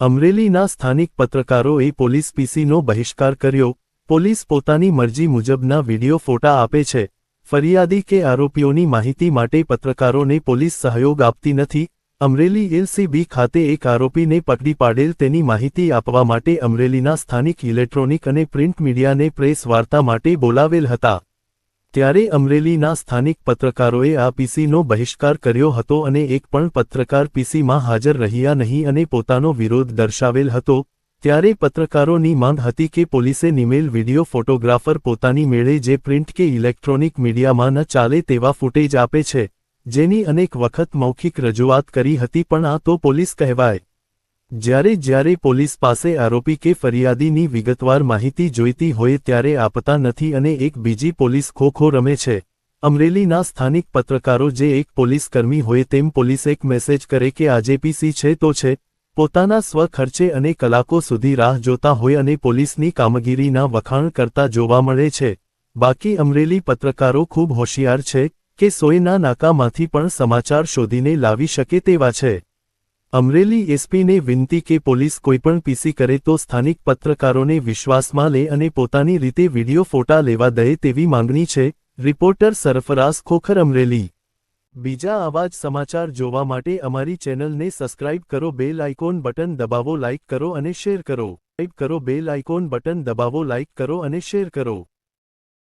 અમરેલીના સ્થાનિક પત્રકારોએ પોલીસ પીસીનો બહિષ્કાર કર્યો. પોલીસ પોતાની મરજી મુજબના વિડિયો ફોટા આપે છે. ફરિયાદી કે આરોપીઓની માહિતી માટે પત્રકારોને પોલીસ સહયોગ આપતી નથી. અમરેલી એલસીબી ખાતે એક આરોપીને પકડી પાડેલ તેની માહિતી આપવા માટે અમરેલીના સ્થાનિક ઇલેક્ટ્રોનિક અને પ્રિન્ટ મીડિયાને પ્રેસ વાર્તા માટે બોલાવેલ હતા. ત્યારે અમરેલીના સ્થાનિક પત્રકારોએ આ પીસીનો બહિષ્કાર કર્યો હતો અને એક પણ પત્રકાર પીસીમાં હાજર રહ્યા નહીં અને પોતાનો વિરોધ દર્શાવેલ હતો, ત્યારે પત્રકારોની માંગ હતી કે પોલીસે નિમેલ વિડિયો ફોટોગ્રાફર પોતાની મેળે જે પ્રિન્ટ કે ઇલેક્ટ્રોનિક મીડિયામાં ન ચાલે તેવા ફૂટેજ આપે છે, જેની અનેક વખત મૌખિક રજૂઆત કરી હતી પણ આ તો પોલીસ કહેવાય. જ્યારે જ્યારે પોલીસ પાસે આરોપી કે ફરિયાદીની વિગતવાર માહિતી જોઈતી હોય ત્યારે આપતા નથી અને એક બીજી પોલીસ ખોખો રમે છે. અમરેલીના સ્થાનિક પત્રકારો જે એક પોલીસકર્મી હોય તેમ પોલીસ એક મેસેજ કરે કે આજે પીસી છે તો છે. પોતાના સ્વખર્ચે અને કલાકો સુધી રાહ જોતા હોય અને પોલીસની કામગીરીના વખાણ કરતા જોવા મળે છે. બાકી અમરેલી પત્રકારો ખૂબ હોશિયાર છે કે સોયના નાકામાંથી પણ સમાચાર શોધીને લાવી શકે તેવા છે. અમરેલી એસપીને વિનંતી કે પોલીસ કોઈપણ પીસી કરે તો સ્થાનિક પત્રકારોને વિશ્વાસમાં લે અને પોતાની રીતે વિડિયો ફોટા લેવા દે તેવી માંગણી છે. રિપોર્ટર સરફરાઝ ખોખર અમરેલી. બીજા આવા જ સમાચાર જોવા માટે અમારી ચેનલને સબસ્ક્રાઇબ કરો, બેલ આઇકોન બટન દબાવો, લાઇક કરો અને શેર કરો. ટાઈપ કરો, બેલ આઇકોન બટન દબાવો, લાઇક કરો અને શેર કરો.